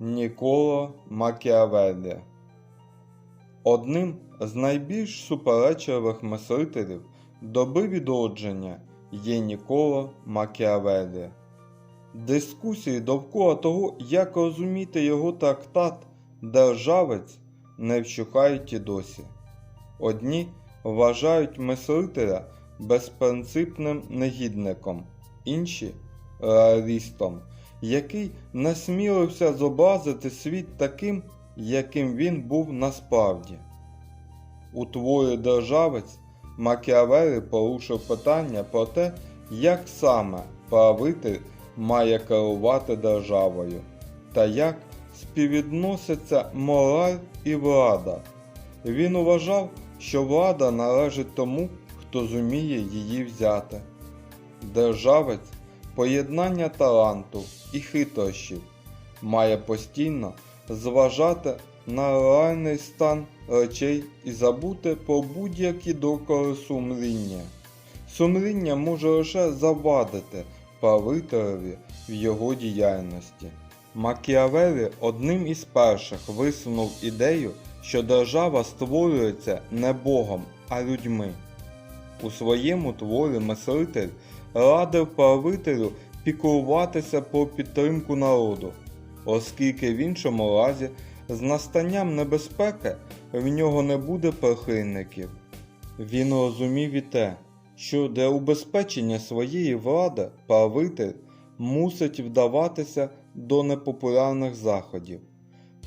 Ніколо Макіавеллі Одним з найбільш суперечливих мислителів доби відродження є Ніколо Макіавеллі. Дискусії довкола того, як розуміти його трактат Державець не вщухають і досі. Одні вважають мислителя безпринципним негідником, інші реалістом, який насмілився зобразити світ таким, яким він був насправді. У творі Державець Макіавеллі порушив питання про те, як саме правитель має керувати державою, та як співвідносяться мораль і влада. Він вважав, що влада належить тому, хто зуміє її взяти. Державець поєднання таланту і хитрощів має постійно зважати на реальний стан речей і забути про будь-які докори сумління. Сумління може лише завадити правителеві в його діяльності. Макіавеллі одним із перших висунув ідею, що держава створюється не Богом, а людьми. У своєму творі мислитель радив правителю піклуватися про підтримку народу, оскільки в іншому разі з настанням небезпеки в нього не буде прихильників. Він розумів і те, що для убезпечення своєї влади правитель мусить вдаватися до непопулярних заходів.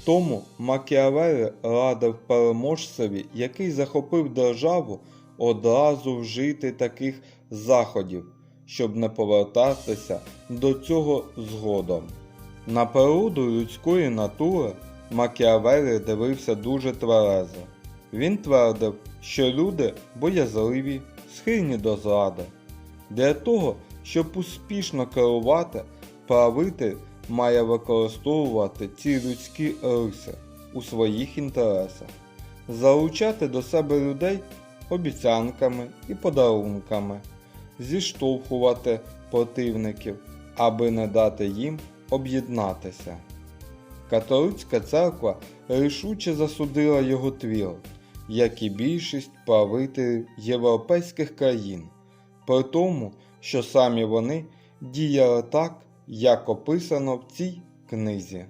Тому Макіавеллі радив переможцеві, який захопив державу, одразу вжити таких заходів, щоб не повертатися до цього згодом. На природу людської натури Макіавеллі дивився дуже тверезо. Він твердив, що люди боязливі, схильні до зради. Для того, щоб успішно керувати, правитель має використовувати ці людські риси у своїх інтересах, залучати до себе людей обіцянками і подарунками, зіштовхувати противників, аби не дати їм об'єднатися. Католицька церква рішуче засудила його твір, як і більшість правителів європейських країн, при тому, що самі вони діяли так, як описано в цій книзі.